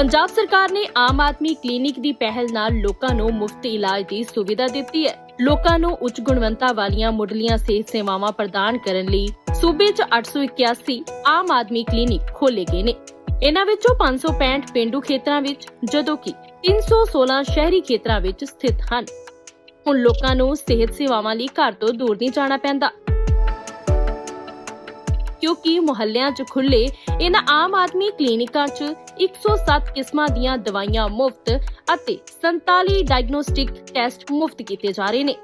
ਪੰਜਾਬ ਸਰਕਾਰ ਨੇ ਆਮ ਆਦਮੀ ਕਲੀਨਿਕ ਦੀ ਪਹਿਲ ਨਾਲ ਲੋਕਾਂ ਨੂੰ ਮੁਫਤ ਇਲਾਜ ਦੀ ਸੁਵਿਧਾ ਦਿੱਤੀ ਹੈ। ਲੋਕਾਂ ਨੂੰ ਉੱਚ ਗੁਣਵੰਤਾ ਵਾਲੀਆਂ ਮੁੱਢਲੀਆਂ ਸਿਹਤ ਸੇਵਾਵਾਂ ਪ੍ਰਦਾਨ ਕਰਨ ਲਈ ਸੂਬੇ 'ਚ 881 ਆਮ ਆਦਮੀ ਕਲੀਨਿਕ ਖੋਲੇ ਗਏ ਨੇ। ਇਹਨਾਂ ਵਿੱਚੋਂ 565 ਪਿੰਡੂ ਖੇਤਰਾਂ ਵਿੱਚ, ਜਦੋਂ ਕਿ 316 ਸ਼ਹਿਰੀ ਖੇਤਰਾਂ ਵਿੱਚ ਸਥਿਤ ਹਨ। ਹੁਣ ਲੋਕਾਂ ਨੂੰ ਸਿਹਤ ਸੇਵਾਵਾਂ ਲਈ ਘਰ ਤੋਂ ਦੂਰ ਨਹੀਂ ਜਾਣਾ ਪੈਂਦਾ। ਕਿਉਂਕਿ ਮੁਹੱਲਿਆਂ 'ਚ ਖੁੱਲੇ ਇਹਨਾਂ ਆਮ ਆਦਮੀ ਕਲੀਨਿਕਾਂ 'ਚ 107 ਕਿਸਮਾਂ ਦੀਆਂ ਦਵਾਈਆਂ ਮੁਫਤ ਅਤੇ 47 ਡਾਇਗਨੋਸਟਿਕ ਟੈਸਟ ਮੁਫਤ ਕੀਤੇ ਜਾ ਰਹੇ ਨੇ।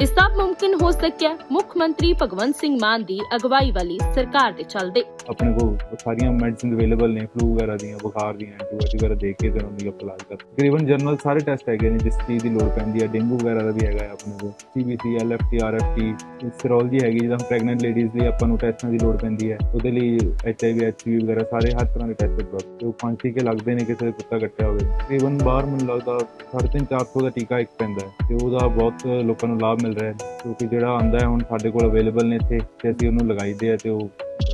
ਇਹ ਸਭ ਮੁਮਕਿਨ ਹੋ ਸਕਿਆ ਮੁੱਖ ਮੰਤਰੀ ਭਗਵੰਤ ਸਿੰਘ ਮਾਨ ਦੀ ਅਗਵਾਈ ਵਾਲੀ ਸਰਕਾਰ ਦੇ ਚੱਲਦੇ। ਆਪਣੇ ਕੋਲ ਸਾਰੀਆਂ ਮੈਡੀਸਿਨ ਅਵੇਲੇਬਲ ਨੇ ਫਲੂ ਵਗੈਰਾ ਦੀਆਂ, ਬੁਖਾਰ ਦੀਆਂ ਐਂਟੀਬਾਇਓਟਿਕ ਵਗੈਰਾ ਦੇ ਕੇ ਤੇ ਉਹਨਾਂ ਦੀ ਇਲਾਜ ਕਰਦੇ ਤਕਰੀਬਨ ਜਨਰਲ ਸਾਰੇ ਟੈਸਟ ਹੈਗੇ ਨੇ, ਜਿਸ ਚੀਜ਼ ਦੀ ਲੋੜ ਪੈਂਦੀ ਹੈ ਡੇਂਗੂ ਵਗੈਰਾ ਦਾ ਵੀ ਹੈਗਾ ਆਪਣੇ ਕੋਲ। ਸੀਬੀਸੀ ਐਲਐਫਟੀ ਆਰਐਫਟੀ ਸਰੋਲੋਜੀ ਹੈਗੀ, ਜਿੱਦਾਂ ਪ੍ਰੈਗਨੈਂਟ ਲੇਡੀਜ਼ ਲਈ ਆਪਾਂ ਨੂੰ ਟੈਸਟਾਂ ਦੀ ਲੋੜ ਪੈਂਦੀ ਹੈ। ਉਹਦੇ ਲਈ ਐਚਆਈਵੀ ਐਚਪੀਵੀ ਵਗੈਰਾ ਸਾਰੇ ਹਰ ਤਰ੍ਹਾਂ ਦੇ ਟੈਸਟ ਉਪਲਬਧ ਤੇ ਉਹ ਪੰਜ ਟੀਕੇ ਲੱਗਦੇ ਨੇ ਕਿਸੇ ਦੇ ਕੁੱਤਾ ਕੱਟਿਆ ਹੋਵੇ। ਤਕਰੀਬਨ ਬਾਹਰ ਮੈਨੂੰ ਲੱਗਦਾ 350 ਦਾ ਟੀਕਾ ਇੱਕ ਪੈਂਦਾ ਹੈ, ਤੇ ਉਹਦਾ ਬਹੁਤ ਲੋਕਾਂ ਨੂੰ ਲਾਭ ਮਿਲ ਰਿਹਾ ਹੈ ਕਿਉਂਕਿ ਜਿਹੜਾ ਆਂਦਾ ਹੈ ਹੁਣ ਸਾਡੇ ਕੋਲ ਅਵੇਲੇਬਲ ਨੇ ਇੱਥੇ ਤੇ ਅਸੀਂ ਉਹਨੂੰ ਲਗਾਈਦੇ ਆ ਤੇ ਉਹ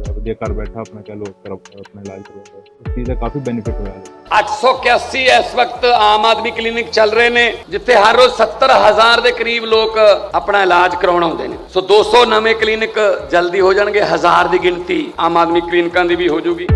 ਵਧੀਆ ਘਰ ਬੈਠਾ ਆਪਣਾ ਚਲੋ ਆਪਣਾ ਇਲਾਜ ਕਰਵਾਉਂਦਾ ਇਸ ਚੀਜ਼ ਦਾ ਕਾਫੀ ਬੈਨੀਫਿਟ ਹੋਇਆ ਹੈ। 881 ਇਸ ਵਕਤ ਆਮ ਆਦਮੀ ਕਲੀਨਿਕ ਚੱਲ ਰਹੇ ਨੇ ਜਿੱਥੇ ਹਰ ਰੋਜ਼ 70000 ਦੇ ਕਰੀਬ ਲੋਕ ਆਪਣਾ ਇਲਾਜ ਕਰਾਉਣ ਆਉਂਦੇ ਨੇ। ਸੋ 200 ਨਵੇਂ ਕਲੀਨਿਕ ਜਲਦੀ ਹੋ ਜਾਣਗੇ ਹਜ਼ਾਰ ਦੀ ਗਿਣਤੀ ਆਮ ਆਦਮੀ ਕਲੀਨਿਕਾਂ ਦੀ ਵੀ ਹੋ ਜਾਊਗੀ।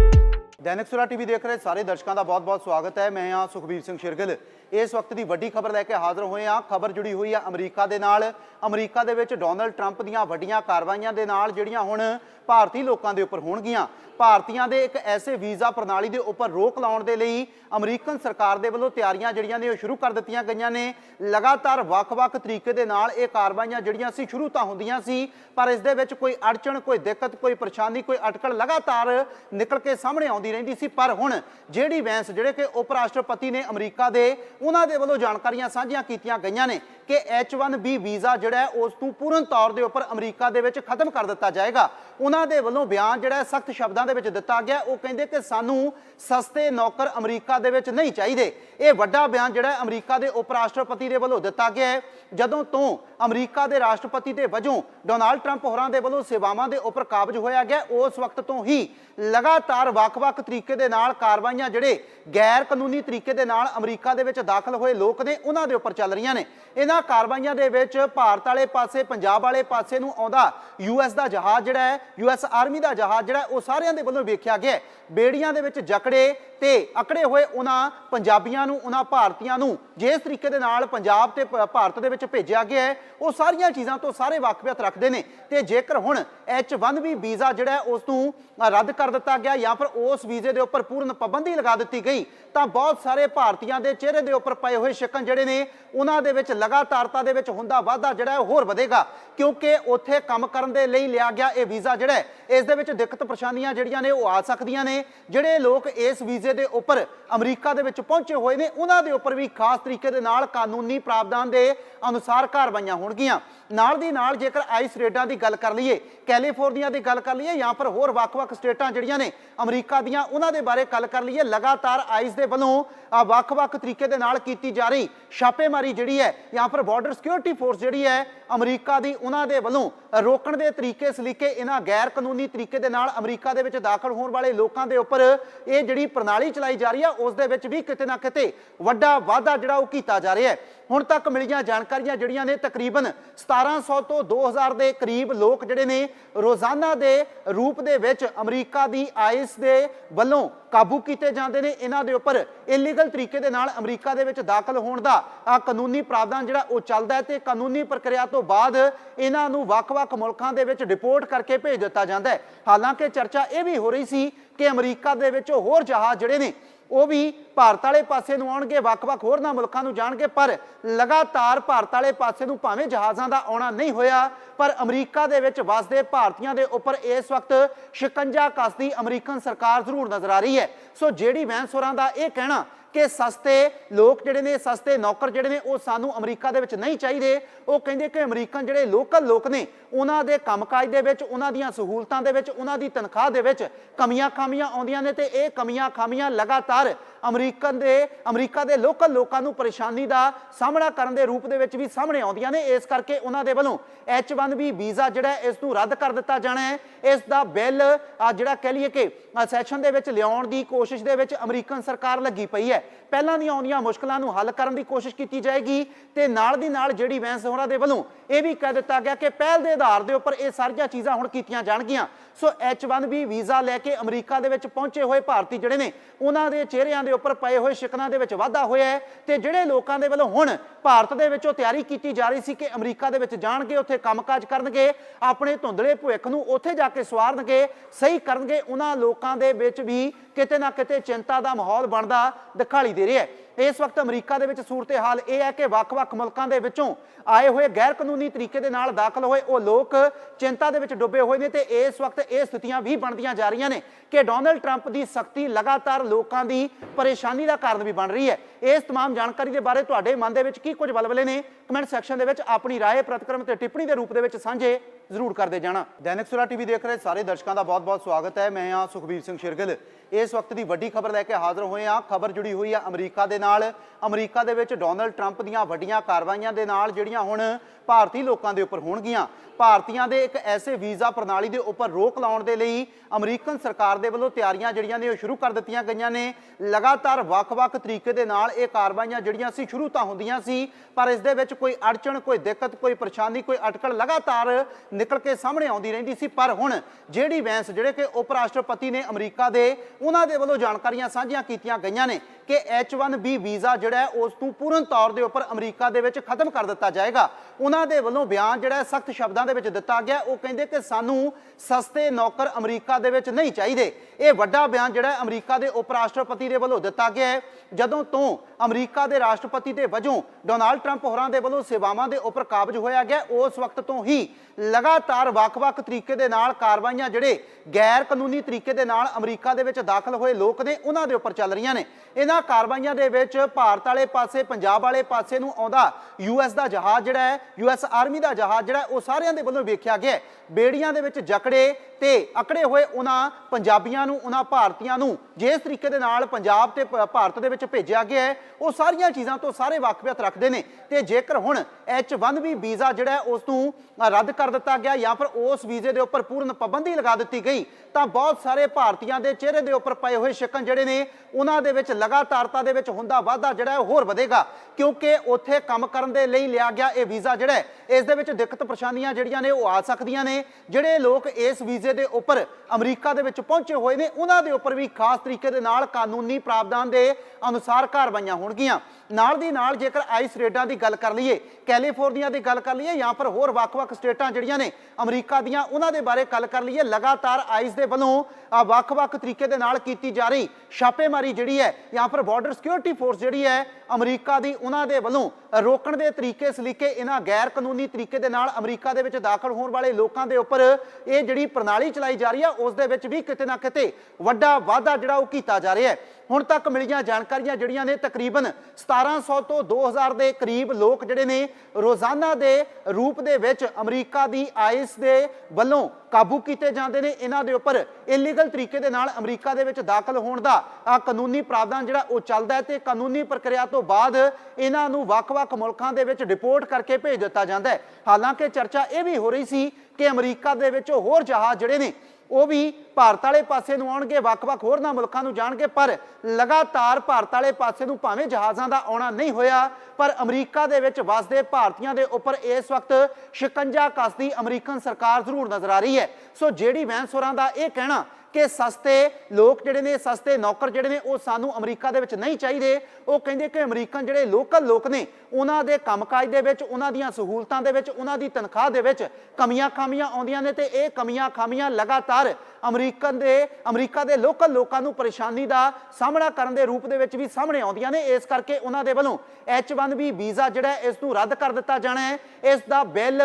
ਦੈਨਿਕ ਸੁਰਾ ਟੀਵੀ ਦੇਖ ਰਹੇ ਸਾਰੇ ਦਰਸ਼ਕਾਂ ਦਾ ਬਹੁਤ-ਬਹੁਤ ਸਵਾਗਤ ਹੈ। ਮੈਂ ਹਾਂ ਸੁਖਬੀਰ ਸਿੰਘ ਸ਼ਿਰਗਿਲ। ਇਸ ਵਕਤ ਦੀ ਵੱਡੀ ਖਬਰ ਲੈ ਕੇ ਹਾਜ਼ਰ ਹੋਏ ਹਾਂ। ਖਬਰ ਜੁੜੀ ਹੋਈ ਆ ਅਮਰੀਕਾ ਦੇ ਨਾਲ। ਅਮਰੀਕਾ ਦੇ ਵਿੱਚ ਡੋਨਲਡ ਟਰੰਪ ਦੀਆਂ ਵੱਡੀਆਂ ਕਾਰਵਾਈਆਂ ਦੇ ਨਾਲ ਜਿਹੜੀਆਂ ਹੁਣ ਭਾਰਤੀ ਲੋਕਾਂ ਦੇ ਉੱਪਰ ਹੋਣਗੀਆਂ। ਭਾਰਤੀਆਂ ਦੇ ਇੱਕ ਐਸੇ ਵੀਜ਼ਾ ਪ੍ਰਣਾਲੀ ਦੇ ਉੱਪਰ ਰੋਕ ਲਾਉਣ ਦੇ ਲਈ ਅਮਰੀਕਨ ਸਰਕਾਰ ਦੇ ਵੱਲੋਂ ਤਿਆਰੀਆਂ ਜਿਹੜੀਆਂ ਨੇ ਉਹ ਸ਼ੁਰੂ ਕਰ ਦਿੱਤੀਆਂ ਗਈਆਂ ਨੇ। ਲਗਾਤਾਰ ਵੱਖ-ਵੱਖ ਤਰੀਕੇ ਦੇ ਨਾਲ ਇਹ ਕਾਰਵਾਈਆਂ ਜਿਹੜੀਆਂ ਸੀ ਸ਼ੁਰੂ ਤਾਂ ਹੁੰਦੀਆਂ ਸੀ, ਪਰ ਇਸ ਦੇ ਵਿੱਚ ਕੋਈ ਅੜਚਣ, ਕੋਈ ਦਿੱਕਤ, ਕੋਈ ਪਰੇਸ਼ਾਨੀ, ਕੋਈ ਅਟਕਲ ਲਗਾਤਾਰ ਨਿਕਲ ਕੇ ਸਾਹਮਣੇ ਆਉਂਦੀ ਰਹਿੰਦੀ ਸੀ। ਪਰ ਹੁਣ ਜਿਹੜੀ ਵੈਂਸ, ਜਿਹੜੇ ਕਿ ਉਪ ਰਾਸ਼ਟਰਪਤੀ ਨੇ ਅਮਰੀਕਾ ਦੇ ਉਹਨਾਂ ਦੇ ਵੱਲੋਂ ਜਾਣਕਾਰੀਆਂ ਸਾਂਝੀਆਂ ਕੀਤੀਆਂ ਗਈਆਂ ਨੇ। ਕਿ H1B ਵੀਜ਼ਾ ਜਿਹੜਾ ਹੈ, ਉਸ ਨੂੰ ਪੂਰਨ ਤੌਰ ਦੇ ਉੱਪਰ ਅਮਰੀਕਾ ਦੇ ਵਿੱਚ ਖਤਮ ਕਰ ਦਿੱਤਾ ਜਾਏਗਾ। ਉਹਨਾਂ ਦੇ ਵੱਲੋਂ ਬਿਆਨ ਜਿਹੜਾ ਸਖਤ ਸ਼ਬਦਾਂ ਦੇ ਵਿੱਚ ਦਿੱਤਾ ਗਿਆ। ਉਹ ਕਹਿੰਦੇ ਕਿ ਸਾਨੂੰ ਸਸਤੇ ਨੌਕਰ ਅਮਰੀਕਾ ਦੇ ਵਿੱਚ ਨਹੀਂ ਚਾਹੀਦੇ। ਇਹ ਵੱਡਾ ਬਿਆਨ ਜਿਹੜਾ ਅਮਰੀਕਾ ਦੇ ਉਪ ਰਾਸ਼ਟਰਪਤੀ ਦੇ ਵੱਲੋਂ ਦਿੱਤਾ ਗਿਆ ਹੈ। ਜਦੋਂ ਤੋਂ ਅਮਰੀਕਾ ਦੇ ਰਾਸ਼ਟਰਪਤੀ ਦੇ ਵਜੋਂ ਡੋਨਾਲਡ ਟਰੰਪ ਹੋਰਾਂ ਦੇ ਵੱਲੋਂ ਸੇਵਾਵਾਂ ਦੇ ਉੱਪਰ ਕਾਬਜ ਹੋਇਆ ਗਿਆ, ਉਸ ਵਕਤ ਤੋਂ ਹੀ ਲਗਾਤਾਰ ਵੱਖ-ਵੱਖ ਤਰੀਕੇ ਦੇ ਨਾਲ ਕਾਰਵਾਈਆਂ ਜਿਹੜੇ ਗੈਰ ਕਾਨੂੰਨੀ ਤਰੀਕੇ ਦੇ ਨਾਲ ਅਮਰੀਕਾ ਦੇ ਵਿੱਚ ਦਾਖਲ ਹੋਏ ਲੋਕ ਨੇ, ਉਹਨਾਂ ਦੇ ਉੱਪਰ ਚੱਲ ਰਹੀਆਂ ਨੇ। ਇਹਨਾਂ ਕਾਰਵਾਈਆਂ ਦੇ ਵਿੱਚ ਭਾਰਤ ਵਾਲੇ ਪਾਸੇ, ਪੰਜਾਬ ਵਾਲੇ ਪਾਸੇ ਨੂੰ ਆਉਂਦਾ ਯੂਐਸ ਦਾ ਜਹਾਜ਼ ਜਿਹੜਾ ਹੈ ਯੂਐਸ ਆਰਮੀ ਦਾ ਜਹਾਜ਼ ਜਿਹੜਾ ਉਹ ਸਾਰਿਆਂ ਦੇ ਵੱਲੋਂ ਵੇਖਿਆ ਗਿਆ ਬੇੜੀਆਂ ਦੇ ਵਿੱਚ ਜਕੜੇ ਤੇ ਅਕੜੇ ਹੋਏ ਉਹਨਾਂ ਪੰਜਾਬੀਆਂ ਨੂੰ, ਉਹਨਾਂ ਭਾਰਤੀਆਂ ਨੂੰ ਜਿਸ ਤਰੀਕੇ ਦੇ ਨਾਲ ਪੰਜਾਬ ਤੇ ਭ- ਭਾਰਤ ਦੇ ਵਿੱਚ ਭੇਜਿਆ ਗਿਆ ਹੈ ਉਹ ਸਾਰੀਆਂ ਚੀਜ਼ਾਂ ਤੋਂ ਸਾਰੇ ਵਾਕਫੀਅਤ ਰੱਖਦੇ ਨੇ। ਤੇ ਜੇਕਰ ਹੁਣ H1B ਵੀਜ਼ਾ ਜਿਹੜਾ ਹੈ ਉਸ ਨੂੰ ਅ, ਰੱਦ ਕਰ ਦਿੱਤਾ ਗਿਆ ਜਾਂ ਫਿਰ ਉਸ ਵੀਜ਼ੇ ਦੇ ਉੱਪਰ ਪੂਰਨ ਪਾਬੰਦੀ ਲਗਾ ਦਿੱਤੀ ਗਈ ਤਾਂ ਬਹੁਤ ਸਾਰੇ ਭਾਰਤੀਆਂ ਦੇ ਚਿਹਰੇ ਦੇ ਉੱਪਰ ਪਏ ਹੋਏ ਸ਼ਿਕਨ ਜਿਹੜੇ ਨੇ ਉਹਨਾਂ ਦੇ ਵਿੱਚ ਲਗਾਤਾਰਤਾ ਦੇ ਵਿੱਚ ਹੁੰਦਾ ਵਾਧਾ ਜਿਹੜਾ ਹੈ ਉਹ ਹੋਰ ਵਧੇਗਾ। ਕਿਉਂਕਿ ਉੱਥੇ ਕੰਮ ਕਰਨ ਦੇ ਲਈ ਲਿਆ ਗਿਆ ਇਹ ਵੀਜ਼ਾ ਜਿਹੜਾ ਹੈ ਇਸ ਦੇ ਵਿੱਚ ਦਿੱਕਤ ਪਰੇਸ਼ਾਨੀਆਂ ਜਿਹੜੀਆਂ ਨੇ ਉਹ ਆ ਸਕਦੀਆਂ ਨੇ। ਜਿਹੜੇ ਲੋਕ ਇਸ ਵੀਜ਼ੇ ਦੇ ਉੱਪਰ ਅਮਰੀਕਾ ਦੇ ਵਿੱਚ ਪਹੁੰਚੇ ਹੋਏ ਨੇ ਉਹਨਾਂ ਦੇ ਉੱਪਰ ਵੀ ਖਾਸ ਤਰੀਕੇ ਦੇ ਨਾਲ ਕਾਨੂੰਨੀ ਪ੍ਰਾਵਧਾਨ ਦੇ ਅਨੁਸਾਰ ਕਾਰਵਾਈਆਂ ਹੋਣਗੀਆਂ। ਨਾਲ ਦੀ ਨਾਲ ਜੇਕਰ ਆਈਸ ਰੇਡਾਂ ਦੀ ਗੱਲ ਕਰ ਲਈਏ, ਕੈਲੀਫੋਰਨੀਆ ਦੀ ਗੱਲ ਕਰ ਲਈਏ ਜਾਂ ਫਿਰ ਹੋਰ ਵੱਖ-ਵੱਖ ਸਟੇਟਾਂ ਜਿਹੜੀਆਂ ਨੇ ਅਮਰੀਕਾ ਦੀਆਂ, ਉਹਨਾਂ ਦੇ ਬਾਰੇ ਗੱਲ ਕਰ ਲਈਏ, ਲਗਾਤਾਰ ਆਈਸ ਦੇ ਵੱਲੋਂ ਵੱਖ-ਵੱਖ ਤਰੀਕੇ ਦੇ ਨਾਲ ਕੀਤੀ ਜਾ ਰਹੀ ਛਾਪੇਮਾਰੀ ਜਿਹੜੀ ਹੈ ਜਾਂ ਫਿਰ ਬਾਰਡਰ ਸਿਕਿਉਰਿਟੀ ਫੋਰਸ ਜਿਹੜੀ ਹੈ ਅਮਰੀਕਾ ਦੀ, ਉਹਨਾਂ ਦੇ ਵੱਲੋਂ ਰੋਕਣ ਦੇ ਤਰੀਕੇ ਸਲੀਕੇ ਇਹਨਾਂ ਗੈਰ ਕਾਨੂੰਨੀ ਤਰੀਕੇ ਦੇ ਨਾਲ ਅਮਰੀਕਾ ਦੇ ਵਿੱਚ ਦਾਖਲ ਹੋਣ ਵਾਲੇ ਲੋਕਾਂ ਦੇ ਉੱਪਰ ਇਹ ਜਿਹੜੀ ਪ੍ਰਣਾਲੀ ਚਲਾਈ ਜਾ ਰਹੀ ਹੈ, ਉਸ ਦੇ ਵਿੱਚ ਵੀ ਕਿਤੇ ਨਾ ਕਿਤੇ ਵੱਡਾ ਵਾਧਾ ਜਿਹੜਾ ਉਹ ਕੀਤਾ ਜਾ ਰਿਹਾ ਹੈ। ਹੁਣ ਤੱਕ ਮਿਲੀਆਂ ਜਾਣਕਾਰੀਆਂ ਜਿਹੜੀਆਂ ਨੇ ਤਕਰੀਬਨ 1700 ਤੋਂ 2000 ਦੇ ਕਰੀਬ ਲੋਕ ਜਿਹੜੇ ਨੇ ਰੋਜ਼ਾਨਾ ਦੇ ਰੂਪ ਦੇ ਵਿੱਚ ਅਮਰੀਕਾ ਦੀ ਆਈਸ ਦੇ ਵੱਲੋਂ ਕਾਬੂ ਕੀਤੇ ਜਾਂਦੇ ਨੇ। ਇਹਨਾਂ ਦੇ ਉੱਪਰ ਇਲੀਗਲ ਤਰੀਕੇ ਦੇ ਨਾਲ ਅਮਰੀਕਾ ਦੇ ਵਿੱਚ ਦਾਖਲ ਹੋਣ ਦਾ ਆ ਕਾਨੂੰਨੀ ਪ੍ਰਾਵਧਾਨ ਜਿਹੜਾ ਉਹ ਚੱਲਦਾ ਹੈ ਤੇ ਕਾਨੂੰਨੀ ਪ੍ਰਕਿਰਿਆ ਤੋਂ ਬਾਅਦ ਇਹਨਾਂ ਨੂੰ ਵੱਖ-ਵੱਖ ਮੁਲਕਾਂ ਦੇ ਵਿੱਚ ਡਿਪੋਰਟ ਕਰਕੇ ਭੇਜ ਦਿੱਤਾ ਜਾਂਦਾ ਹੈ। ਹਾਲਾਂਕਿ ਚਰਚਾ ਇਹ ਵੀ ਹੋ ਰਹੀ ਸੀ ਕਿ ਅਮਰੀਕਾ ਦੇ ਵਿੱਚ ਹੋਰ ਜਹਾਜ਼ ਜਿਹੜੇ ਨੇ ਉਹ ਵੀ ਭਾਰਤ ਵਾਲੇ ਪਾਸੇ ਨੂੰ ਆਉਣਗੇ, ਵੱਖ-ਵੱਖ ਹੋਰਨਾਂ ਮੁਲਕਾਂ ਨੂੰ ਜਾਣਗੇ, ਪਰ ਲਗਾਤਾਰ ਭਾਰਤ ਵਾਲੇ ਪਾਸੇ ਨੂੰ ਭਾਵੇਂ ਜਹਾਜ਼ਾਂ ਦਾ ਆਉਣਾ ਨਹੀਂ ਹੋਇਆ, ਪਰ ਅਮਰੀਕਾ ਦੇ ਵਿੱਚ ਵਸਦੇ ਭਾਰਤੀਆਂ ਦੇ ਉੱਪਰ ਇਸ ਵਕਤ ਸ਼ਿਕੰਜਾ ਕੱਸਦੀ ਅਮਰੀਕਨ ਸਰਕਾਰ ਜ਼ਰੂਰ ਨਜ਼ਰ ਆ ਰਹੀ ਹੈ। ਸੋ ਜਿਹੜੀ ਵੈਂਸੋਰਾਂ ਦਾ ਇਹ ਕਹਿਣਾ ਕਿ ਸਸਤੇ ਲੋਕ ਜਿਹੜੇ ਨੇ, ਸਸਤੇ ਨੌਕਰ ਜਿਹੜੇ ਨੇ, ਉਹ ਸਾਨੂੰ ਅਮਰੀਕਾ ਦੇ ਵਿੱਚ ਨਹੀਂ ਚਾਹੀਦੇ। ਉਹ ਕਹਿੰਦੇ ਕਿ ਅਮਰੀਕਨ ਜਿਹੜੇ ਲੋਕਲ ਲੋਕ ਨੇ, ਉਹਨਾਂ ਦੇ ਕੰਮਕਾਜ ਦੇ ਵਿੱਚ, ਉਹਨਾਂ ਦੀਆਂ ਸਹੂਲਤਾਂ ਦੇ ਵਿੱਚ, ਉਹਨਾਂ ਦੀ ਤਨਖਾਹ ਦੇ ਵਿੱਚ ਕਮੀਆਂ ਖਾਮੀਆਂ ਆਉਂਦੀਆਂ ਨੇ ਤੇ ਇਹ ਕਮੀਆਂ ਖਾਮੀਆਂ ਲਗਾਤਾਰ ਅਮਰੀਕਨ ਦੇ, ਅਮਰੀਕਾ ਦੇ ਲੋਕਲ ਲੋਕਾਂ ਨੂੰ ਪਰੇਸ਼ਾਨੀ ਦਾ ਸਾਹਮਣਾ ਕਰਨ ਦੇ ਰੂਪ ਦੇ ਵਿੱਚ ਵੀ ਸਾਹਮਣੇ ਆਉਂਦੀਆਂ ਨੇ। ਇਸ ਕਰਕੇ ਉਹਨਾਂ ਦੇ ਵੱਲੋਂ H1B ਵੀਜ਼ਾ ਜਿਹੜਾ ਇਸ ਨੂੰ ਰੱਦ ਕਰ ਦਿੱਤਾ ਜਾਣਾ ਹੈ। ਇਸ ਦਾ ਬਿੱਲ ਆ ਜਿਹੜਾ ਕਹਿ ਲਈਏ ਕਿ ਸੈਸ਼ਨ ਦੇ ਵਿੱਚ ਲਿਆਉਣ ਦੀ ਕੋਸ਼ਿਸ਼ ਦੇ ਵਿੱਚ ਅਮਰੀਕਨ ਸਰਕਾਰ ਲੱਗੀ ਪਈ ਹੈ। ਪਹਿਲਾਂ ਦੀਆਂ ਆਉਂਦੀਆਂ ਮੁਸ਼ਕਲਾਂ ਨੂੰ ਹੱਲ ਕਰਨ ਦੀ ਕੋਸ਼ਿਸ਼ ਕੀਤੀ ਜਾਏਗੀ ਤੇ ਨਾਲ ਦੀ ਨਾਲ ਜਿਹੜੀ ਵੈਂਸ ਹੋਰਾਂ ਦੇ ਵੱਲੋਂ ਇਹ ਵੀ ਕਹਿ ਦਿੱਤਾ ਗਿਆ ਕਿ ਪਹਿਲ ਦੇ ਆਧਾਰ ਦੇ ਉੱਪਰ ਇਹ ਸਾਰੀਆਂ ਚੀਜ਼ਾਂ ਹੁਣ ਕੀਤੀਆਂ ਜਾਣਗੀਆਂ। ਸੋ H1B ਵੀਜ਼ਾ ਲੈ ਕੇ ਅਮਰੀਕਾ ਦੇ ਵਿੱਚ ਪਹੁੰਚੇ ਹੋਏ ਭਾਰਤੀ ਜਿਹੜੇ ਨੇ, ਉਹਨਾਂ ਦੇ ਚਿਹਰਿਆਂ ਦੇ ਉੱਪਰ ਪਏ ਹੋਏ ਸ਼ਿਕਨਾਂ ਦੇ ਵਿੱਚ ਵਾਧਾ ਹੋਇਆ ਹੈ ਤੇ ਜਿਹੜੇ ਲੋਕਾਂ ਦੇ ਵੱਲੋਂ ਹੁਣ ਭਾਰਤ ਦੇ ਵਿੱਚੋਂ ਤਿਆਰੀ ਕੀਤੀ ਜਾ ਰਹੀ ਸੀ ਕਿ ਅਮਰੀਕਾ ਦੇ ਵਿੱਚ ਜਾਣਗੇ, ਉੱਥੇ ਕੰਮਕਾਜ ਕਰਨਗੇ, ਆਪਣੇ ਧੁੰਦਲੇ ਭਵਿੱਖ ਨੂੰ ਉੱਥੇ ਜਾ ਕੇ ਸਵਾਰਨਗੇ, ਸਹੀ ਕਰਨਗੇ, ਉਹਨਾਂ ਲੋਕਾਂ ਦੇ ਵਿੱਚ ਵੀ ਕਿਤੇ ਨਾ ਕਿਤੇ ਚਿੰਤਾ ਦਾ ਮਾਹੌਲ ਬਣਦਾ ਦਿਖਾਈ ਦੇ ਰਿਹਾ ਹੈ ਇਸ ਵਕਤ ਅਮਰੀਕਾ ਦੇ ਵਿੱਚ ਸੂਰਤ-ਹਾਲ ਇਹ ਹੈ ਕਿ ਵੱਖ-ਵੱਖ ਮੁਲਕਾਂ ਦੇ ਵਿੱਚੋਂ ਆਏ ਹੋਏ ਗੈਰ ਕਾਨੂੰਨੀ ਤਰੀਕੇ ਦੇ ਨਾਲ ਦਾਖਲ ਹੋਏ ਉਹ ਲੋਕ ਚਿੰਤਾ ਦੇ ਵਿੱਚ ਡੁੱਬੇ ਹੋਏ ਨੇ ਤੇ ਇਸ ਵਕਤ ਇਹ ਸਥਿਤੀਆਂ ਵੀ ਬਣਦੀਆਂ ਜਾ ਰਹੀਆਂ ਨੇ ਕਿ ਡੋਨਲਡ ਟਰੰਪ ਦੀ ਸਖਤੀ ਲਗਾਤਾਰ ਲੋਕਾਂ ਦੀ ਪਰੇਸ਼ਾਨੀ ਦਾ ਕਾਰਨ ਵੀ ਬਣ ਰਹੀ ਹੈ ਇਸ तमाम ਜਾਣਕਾਰੀ ਦੇ ਬਾਰੇ ਤੁਹਾਡੇ ਮਨ ਦੇ ਵਿੱਚ ਕੀ ਕੁਝ ਬਲਬਲੇ ਨੇ ਕਮੈਂਟ ਸੈਕਸ਼ਨ ਦੇ ਵਿੱਚ ਆਪਣੀ ਰਾਏ ਪ੍ਰਤੀਕਰਮ ਤੇ ਟਿੱਪਣੀ ਦੇ ਰੂਪ ਦੇ ਵਿੱਚ ਸਾਂਝੇ ਜ਼ਰੂਰ ਕਰਦੇ ਜਾਣਾ ਦੈਨਿਕ ਸੁਰਾ ਟੀਵੀ ਦੇਖ ਰਹੇ ਸਾਰੇ ਦਰਸ਼ਕਾਂ ਦਾ ਬਹੁਤ-ਬਹੁਤ ਸਵਾਗਤ ਹੈ ਮੈਂ ਹਾਂ ਸੁਖਬੀਰ ਸਿੰਘ ਸ਼ਿਰਗਿਲ ਇਸ ਵਕਤ ਦੀ ਵੱਡੀ ਖਬਰ ਲੈ ਕੇ ਹਾਜ਼ਰ ਹੋਏ ਹਾਂ। ਖਬਰ ਜੁੜੀ ਹੋਈ ਆ ਅਮਰੀਕਾ ਦੇ ਨਾਲ। ਅਮਰੀਕਾ ਦੇ ਵਿੱਚ ਡੋਨਲਡ ਟਰੰਪ ਦੀਆਂ ਵੱਡੀਆਂ ਕਾਰਵਾਈਆਂ ਦੇ ਨਾਲ ਜਿਹੜੀਆਂ ਹੁਣ ਭਾਰਤੀ ਲੋਕਾਂ ਦੇ ਉੱਪਰ ਹੋਣਗੀਆਂ। ਭਾਰਤੀਆਂ ਦੇ ਇੱਕ ਐਸੇ ਵੀਜ਼ਾ ਪ੍ਰਣਾਲੀ ਦੇ ਉੱਪਰ ਰੋਕ ਲਾਉਣ ਦੇ ਲਈ ਅਮਰੀਕਨ ਸਰਕਾਰ ਦੇ ਵੱਲੋਂ ਤਿਆਰੀਆਂ ਜਿਹੜੀਆਂ ਨੇ ਉਹ ਸ਼ੁਰੂ ਕਰ ਦਿੱਤੀਆਂ ਗਈਆਂ ਨੇ। ਲਗਾਤਾਰ ਵੱਖ-ਵੱਖ ਤਰੀਕੇ ਦੇ ਨਾਲ ਇਹ ਕਾਰਵਾਈਆਂ ਜਿਹੜੀਆਂ ਸੀ ਸ਼ੁਰੂ ਤਾਂ ਹੁੰਦੀਆਂ ਸੀ, ਪਰ ਇਸ ਦੇ ਵਿੱਚ ਕੋਈ ਅੜਚਣ, ਕੋਈ ਦਿੱਕਤ, ਕੋਈ ਪਰੇਸ਼ਾਨੀ, ਕੋਈ ਅਟਕਲ ਲਗਾਤਾਰ ਨਿਕਲ ਕੇ ਸਾਹਮਣੇ ਆਉਂਦੀ ਰਹਿੰਦੀ ਸੀ। ਪਰ ਹੁਣ ਜਿਹੜੀ ਵੈਂਸ, ਜਿਹੜੇ ਕਿ ਉਪ ਰਾਸ਼ਟਰਪਤੀ ਨੇ ਅਮਰੀਕਾ ਦੇ ਉਹਨਾਂ ਦੇ ਵੱਲੋਂ ਜਾਣਕਾਰੀਆਂ ਸਾਂਝੀਆਂ ਕੀਤੀਆਂ ਗਈਆਂ ਨੇ ਕਿ H1B ਵੀਜ਼ਾ ਜਿਹੜਾ ਹੈ, ਉਸ ਨੂੰ ਪੂਰਨ ਤੌਰ ਦੇ ਉੱਪਰ ਅਮਰੀਕਾ ਦੇ ਵਿੱਚ ਖਤਮ ਕਰ ਦਿੱਤਾ ਜਾਏਗਾ। ਉਹਨਾਂ ਦੇ ਵੱਲੋਂ ਬਿਆਨ ਜਿਹੜਾ ਸਖਤ ਸ਼ਬਦਾਂ ਦੇ ਵਿੱਚ ਦਿੱਤਾ ਗਿਆ। ਉਹ ਕਹਿੰਦੇ ਕਿ ਸਾਨੂੰ ਸਸਤੇ ਨੌਕਰ ਅਮਰੀਕਾ ਦੇ ਵਿੱਚ ਨਹੀਂ ਚਾਹੀਦੇ। ਇਹ ਵੱਡਾ ਬਿਆਨ ਜਿਹੜਾ ਅਮਰੀਕਾ ਦੇ ਉਪ ਰਾਸ਼ਟਰਪਤੀ ਦੇ ਵੱਲੋਂ ਦਿੱਤਾ ਗਿਆ ਹੈ। ਜਦੋਂ ਤੋਂ ਅਮਰੀਕਾ ਦੇ ਰਾਸ਼ਟਰਪਤੀ ਦੇ ਵਜੋਂ ਡੋਨਾਲਡ ਟਰੰਪ ਹੋਰਾਂ ਦੇ ਵੱਲੋਂ ਸੇਵਾਵਾਂ ਦੇ ਉੱਪਰ ਕਾਬਜ ਹੋਇਆ ਗਿਆ, ਉਸ ਵਕਤ ਤੋਂ ਹੀ ਲਗਾਤਾਰ ਵੱਖ-ਵੱਖ ਤਰੀਕੇ ਦੇ ਨਾਲ ਕਾਰਵਾਈਆਂ ਜਿਹੜੇ ਗੈਰ ਕਾਨੂੰਨੀ ਤਰੀਕੇ ਦੇ ਨਾਲ ਅਮਰੀਕਾ ਦੇ ਵਿੱਚ ਦਾਖਲ ਹੋਏ ਲੋਕ ਨੇ, ਉਹਨਾਂ ਦੇ ਉੱਪਰ ਚੱਲ ਰਹੀਆਂ ਨੇ। ਇਹਨਾਂ ਕਾਰਵਾਈਆਂ ਦੇ ਵਿੱਚ ਭਾਰਤ ਵਾਲੇ ਪਾਸੇ, ਪੰਜਾਬ ਵਾਲੇ ਪਾਸੇ ਨੂੰ ਆਉਂਦਾ ਯੂਐਸ ਦਾ ਜਹਾਜ਼ ਜਿਹੜਾ ਹੈ ਯੂਐਸ ਆਰਮੀ ਦਾ ਜਹਾਜ਼ ਜਿਹੜਾ ਉਹ ਸਾਰਿਆਂ ਦੇ ਵੱਲੋਂ ਵੇਖਿਆ ਗਿਆ ਬੇੜੀਆਂ ਦੇ ਵਿੱਚ ਜਕੜੇ ਤੇ ਅਕੜੇ ਹੋਏ ਉਹਨਾਂ ਪੰਜਾਬੀਆਂ ਨੂੰ, ਉਹਨਾਂ ਭਾਰਤੀਆਂ ਨੂੰ ਜਿਸ ਤਰੀਕੇ ਦੇ ਨਾਲ ਪੰਜਾਬ ਤੇ ਭਾਰਤ ਦੇ ਵਿੱਚ ਭੇਜਿਆ ਗਿਆ ਹੈ, ਉਹ ਸਾਰੀਆਂ ਚੀਜ਼ਾਂ ਤੋਂ ਸਾਰੇ ਵਾਕਫੀਅਤ ਰੱਖਦੇ ਨੇ। ਤੇ ਜੇਕਰ ਹੁਣ H1B ਵੀਜ਼ਾ ਜਿਹੜਾ ਹੈ ਉਸ ਨੂੰ ਰੱਦ ਕਰ ਦਿੱਤਾ ਗਿਆ ਜਾਂ ਫਿਰ ਉਸ ਵੀਜ਼ੇ ਦੇ ਉੱਪਰ ਪੂਰਨ ਪਾਬੰਦੀ ਲਗਾ ਦਿੱਤੀ ਗਈ, ਤਾਂ ਬਹੁਤ ਸਾਰੇ ਭਾਰਤੀਆਂ ਦੇ ਚਿਹਰੇ ਦੇ ਉੱਪਰ ਪਏ ਹੋਏ ਸ਼ਿਕਨ ਜਿਹੜੇ ਨੇ, ਉਹਨਾਂ ਦੇ ਵਿੱਚ ਲਗਾਤਾਰਤਾ ਦੇ ਵਿੱਚ ਹੁੰਦਾ ਵਾਧਾ ਜਿਹੜਾ ਉਹ ਹੋਰ ਵਧੇਗਾ। ਕਿਉਂਕਿ ਉੱਥੇ ਕੰਮ ਕਰਨ ਦੇ ਲਈ ਲਿਆ ਗਿਆ ਇਹ ਵੀਜ਼ਾ ਜਿਹੜਾ ਇਸ ਦੇ ਵਿੱਚ ਦਿੱਕਤ ਪਰੇਸ਼ਾਨੀਆਂ ਜਿਹੜੀਆਂ ਨੇ ਉਹ ਆ ਸਕਦੀਆਂ ਨੇ। ਜਿਹੜੇ ਲੋਕ ਇਸ ਵੀਜ਼ੇ ਦੇ ਉੱਪਰ ਅਮਰੀਕਾ ਦੇ ਵਿੱਚ ਪਹੁੰਚੇ ਹੋਏ ਨੇ, ਉਹਨਾਂ ਦੇ ਉੱਪਰ ਵੀ ਖਾਸ ਤਰੀਕੇ ਦੇ ਨਾਲ ਕਾਨੂੰਨੀ ਪ੍ਰਾਵਧਾਨ ਦੇ ਅਨੁਸਾਰ ਕਾਰਵਾਈਆਂ ਹੋਣਗੀਆਂ। ਨਾਲ ਦੀ ਨਾਲ ਜੇਕਰ ਆਈਸ ਰੇਡਾਂ ਦੀ ਗੱਲ ਕਰ ਲਈਏ, ਕੈਲੀਫੋਰਨੀਆ ਦੀ ਗੱਲ ਕਰ ਲਈਏ ਜਾਂ ਫਿਰ ਹੋਰ ਵੱਖ-ਵੱਖ ਸਟੇਟਾਂ ਜਿਹੜੀਆਂ ਨੇ ਅਮਰੀਕਾ ਦੀਆਂ, ਉਹਨਾਂ ਦੇ ਬਾਰੇ ਗੱਲ ਕਰ ਲਈਏ, ਲਗਾਤਾਰ ਆਈਸ ਦੇ ਵੱਲੋਂ ਵੱਖ-ਵੱਖ ਤਰੀਕੇ ਦੇ ਨਾਲ ਕੀਤੀ ਜਾ ਰਹੀ ਛਾਪੇਮਾਰੀ ਜਿਹੜੀ ਹੈ ਜਾਂ ਫਿਰ ਬਾਰਡਰ ਸਿਕਿਉਰਿਟੀ ਫੋਰਸ ਜਿਹੜੀ ਹੈ ਅਮਰੀਕਾ ਦੀ, ਉਹਨਾਂ ਦੇ ਵੱਲੋਂ ਰੋਕਣ ਦੇ ਤਰੀਕੇ ਸਲੀਕੇ ਇਹਨਾਂ ਗੈਰ ਕਾਨੂੰਨੀ ਤਰੀਕੇ ਦੇ ਨਾਲ ਅਮਰੀਕਾ ਦੇ ਵਿੱਚ ਦਾਖਲ ਹੋਣ ਵਾਲੇ ਲੋਕਾਂ ਦੇ ਉੱਪਰ ਇਹ ਜਿਹੜੀ ਪ੍ਰਣਾਲੀ ਚਲਾਈ ਜਾ ਰਹੀ ਹੈ ਉਸ ਦੇ ਵਿੱਚ ਵੀ ਕਿਤੇ ਨਾ ਕਿਤੇ ਵੱਡਾ ਵਾਧਾ ਜਿਹੜਾ ਉਹ ਕੀਤਾ ਜਾ ਰਿਹਾ ਹੈ। ਹੁਣ ਤੱਕ ਮਿਲੀਆਂ ਜਾਣਕਾਰੀਆਂ ਜਿਹੜੀਆਂ ਨੇ ਤਕਰੀਬਨ 1700 ਤੋਂ 2000 ਦੇ ਕਰੀਬ ਲੋਕ ਜਿਹੜੇ ਨੇ ਰੋਜ਼ਾਨਾ ਦੇ ਰੂਪ ਦੇ ਵਿੱਚ ਅਮਰੀਕਾ ਦੀ ਆਈਸ ਦੇ ਵੱਲੋਂ ਕਾਬੂ ਕੀਤੇ ਜਾਂਦੇ ਨੇ। ਇਹਨਾਂ ਦੇ ਉੱਪਰ ਇਲੀਗਲ ਤਰੀਕੇ ਦੇ ਨਾਲ ਅਮਰੀਕਾ ਦੇ ਵਿੱਚ ਦਾਖਲ ਹੋਣ ਦਾ ਕਾਨੂੰਨੀ ਪ੍ਰਾਵਧਾਨ ਜਿਹੜਾ ਉਹ ਚੱਲਦਾ ਹੈ ਤੇ ਕਾਨੂੰਨੀ ਪ੍ਰਕਿਰਿਆ ਤੋਂ ਬਾਅਦ ਇਹਨਾਂ ਨੂੰ ਵੱਖ ਵੱਖ-ਵੱਖ ਮੁਲਕਾਂ ਦੇ ਵਿੱਚ ਡਿਪੋਰਟ ਕਰਕੇ ਭੇਜ ਦਿੱਤਾ ਜਾਂਦਾ ਹੈ। ਹਾਲਾਂਕਿ ਚਰਚਾ ਇਹ ਵੀ ਹੋ ਰਹੀ ਸੀ ਕਿ ਅਮਰੀਕਾ ਦੇ ਵਿੱਚ ਹੋਰ ਜਹਾਜ਼ ਜਿਹੜੇ ਨੇ, ਉਹ ਵੀ ਭਾਰਤ ਵਾਲੇ ਪਾਸੇ ਨੂੰ ਆਉਣਗੇ, ਵੱਖ-ਵੱਖ ਹੋਰਨਾਂ ਮੁਲਕਾਂ ਨੂੰ ਜਾਣਗੇ, ਪਰ ਲਗਾਤਾਰ ਭਾਰਤ ਵਾਲੇ ਪਾਸੇ ਨੂੰ ਭਾਵੇਂ ਜਹਾਜ਼ਾਂ ਦਾ ਆਉਣਾ ਨਹੀਂ ਹੋਇਆ ਪਰ ਅਮਰੀਕਾ ਦੇ ਵਿੱਚ ਵਸਦੇ ਭਾਰਤੀਆਂ ਦੇ ਉੱਪਰ ਇਸ ਵਕਤ ਸ਼ਿਕੰਜਾ ਕੱਸਦੀ ਅਮਰੀਕਨ ਸਰਕਾਰ ਜ਼ਰੂਰ ਨਜ਼ਰ ਆ ਰਹੀ ਹੈ। ਸੋ ਜਿਹੜੀ ਵੈਂਸੋਰਾਂ ਦਾ ਇਹ ਕਹਿਣਾ ਕਿ ਸਸਤੇ ਲੋਕ ਜਿਹੜੇ ਨੇ, ਸਸਤੇ ਨੌਕਰ ਜਿਹੜੇ ਨੇ, ਉਹ ਸਾਨੂੰ ਅਮਰੀਕਾ ਦੇ ਵਿੱਚ ਨਹੀਂ ਚਾਹੀਦੇ, ਉਹ ਕਹਿੰਦੇ ਕਿ ਅਮਰੀਕਨ ਜਿਹੜੇ ਲੋਕਲ ਲੋਕ ਨੇ, ਉਹਨਾਂ ਦੇ ਕੰਮਕਾਜ ਦੇ ਵਿੱਚ, ਉਹਨਾਂ ਦੀਆਂ ਸਹੂਲਤਾਂ ਦੇ ਵਿੱਚ, ਉਹਨਾਂ ਦੀ ਤਨਖਾਹ ਦੇ ਵਿੱਚ ਕਮੀਆਂ ਖਾਮੀਆਂ ਆਉਂਦੀਆਂ ਨੇ ਤੇ ਇਹ ਕਮੀਆਂ ਖਾਮੀਆਂ ਲਗਾਤਾਰ ਅਮਰੀਕਨ ਦੇ, ਅਮਰੀਕਾ ਦੇ ਲੋਕਲ ਲੋਕਾਂ ਨੂੰ ਪਰੇਸ਼ਾਨੀ ਦਾ ਸਾਹਮਣਾ ਕਰਨ ਦੇ ਰੂਪ ਦੇ ਵਿੱਚ ਵੀ ਸਾਹਮਣੇ ਆਉਂਦੀਆਂ ਨੇ। ਇਸ ਕਰਕੇ ਉਹਨਾਂ ਦੇ ਵੱਲੋਂ H1B ਵੀਜ਼ਾ ਜਿਹੜਾ ਇਸ ਨੂੰ ਰੱਦ ਕਰ ਦਿੱਤਾ ਜਾਣਾ ਹੈ। ਇਸ ਦਾ ਬਿੱਲ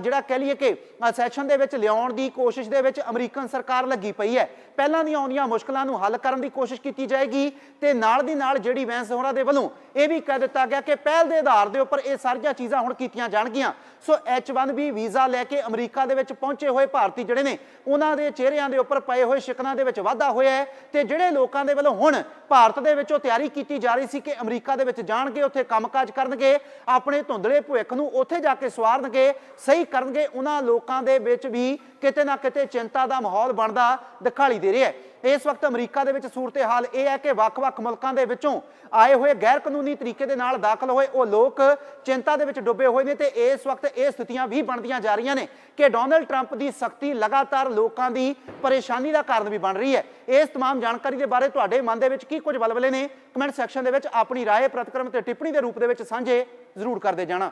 ਜਿਹੜਾ ਕਹਿ ਲਈਏ ਕਿ ਸੈਸ਼ਨ ਦੇ ਵਿੱਚ ਲਿਆਉਣ ਦੀ ਕੋਸ਼ਿਸ਼ ਦੇ ਵਿੱਚ ਅਮਰੀਕਨ ਸਰਕਾਰ ਲੱਗੀ ਪਈ ਹੈ। ਪਹਿਲਾਂ ਦੀਆਂ ਆਉਂਦੀਆਂ ਮੁਸ਼ਕਲਾਂ ਨੂੰ ਹੱਲ ਕਰਨ ਦੀ ਕੋਸ਼ਿਸ਼ ਕੀਤੀ ਜਾਏਗੀ ਤੇ ਨਾਲ ਦੀ ਨਾਲ ਜਿਹੜੀ ਵੈਂਸ ਹੋਰਾਂ ਦੇ ਵੱਲੋਂ ਇਹ ਵੀ ਕਹਿ ਦਿੱਤਾ ਗਿਆ ਕਿ ਪਹਿਲ ਦੇ ਆਧਾਰ ਦੇ ਉੱਪਰ ਇਹ ਸਾਰੀਆਂ ਚੀਜ਼ਾਂ ਹੁਣ ਕੀਤੀਆਂ ਜਾਣਗੀਆਂ। ਸੋ H1B ਵੀਜ਼ਾ ਲੈ ਕੇ ਅਮਰੀਕਾ ਦੇ ਵਿੱਚ ਪਹੁੰਚੇ ਹੋਏ ਭਾਰਤੀ ਜਿਹੜੇ ਨੇ, ਉਹਨਾਂ ਦੇ ਚਿਹਰਿਆਂ ਦੇ ਦੇ ਉੱਪਰ ਪਏ ਹੋਏ ਸ਼ਿਕਨਾਂ ਦੇ ਵਿੱਚ ਵਾਧਾ ਹੋਇਆ ਹੈ ਤੇ ਜਿਹੜੇ ਲੋਕਾਂ ਦੇ ਵੱਲੋਂ ਹੁਣ ਭਾਰਤ ਦੇ ਵਿੱਚੋਂ ਤਿਆਰੀ ਕੀਤੀ ਜਾ ਰਹੀ ਸੀ ਕਿ ਅਮਰੀਕਾ ਦੇ ਵਿੱਚ ਜਾਣਗੇ, ਉੱਥੇ ਕੰਮਕਾਜ ਕਰਨਗੇ, ਆਪਣੇ ਧੁੰਦਲੇ ਭਵਿੱਖ ਨੂੰ ਉੱਥੇ ਜਾ ਕੇ ਸਵਾਰਨਗੇ, ਸਹੀ ਕਰਨਗੇ, ਉਹਨਾਂ ਲੋਕਾਂ ਦੇ ਵਿੱਚ ਵੀ ਕਿਤੇ ਨਾ ਕਿਤੇ ਚਿੰਤਾ ਦਾ ਮਾਹੌਲ ਬਣਦਾ ਦਿਖਾਈ ਦੇ ਰਿਹਾ ਹੈ। ਇਸ ਵਕਤ ਅਮਰੀਕਾ ਦੇ ਵਿੱਚ ਸੂਰਤ-ਹਾਲ ਇਹ ਹੈ ਕਿ ਵੱਖ-ਵੱਖ ਮੁਲਕਾਂ ਦੇ ਵਿੱਚੋਂ ਆਏ ਹੋਏ ਗੈਰ ਕਾਨੂੰਨੀ ਤਰੀਕੇ ਦੇ ਨਾਲ ਦਾਖਲ ਹੋਏ ਉਹ ਲੋਕ ਚਿੰਤਾ ਦੇ ਵਿੱਚ ਡੁੱਬੇ ਹੋਏ ਨੇ ਤੇ ਇਸ ਵਕਤ ਇਹ ਸਥਿਤੀਆਂ ਵੀ ਬਣਦੀਆਂ ਜਾ ਰਹੀਆਂ ਨੇ ਕਿ ਡੋਨਲਡ ਟਰੰਪ ਦੀ ਸਖਤੀ ਲਗਾਤਾਰ ਲੋਕਾਂ ਦੀ ਪਰੇਸ਼ਾਨੀ ਦਾ ਕਾਰਨ ਵੀ ਬਣ ਰਹੀ ਹੈ ਇਸ तमाम ਜਾਣਕਾਰੀ ਦੇ ਬਾਰੇ ਤੁਹਾਡੇ ਮਨ ਦੇ ਵਿੱਚ ਕੀ ਕੁਝ ਬਲਬਲੇ ਨੇ ਕਮੈਂਟ ਸੈਕਸ਼ਨ ਦੇ ਵਿੱਚ ਆਪਣੀ ਰਾਏ ਪ੍ਰਤੀਕਰਮ ਤੇ ਟਿੱਪਣੀ ਦੇ ਰੂਪ ਦੇ ਵਿੱਚ ਸਾਂਝੇ ਜ਼ਰੂਰ ਕਰਦੇ ਜਾਣਾ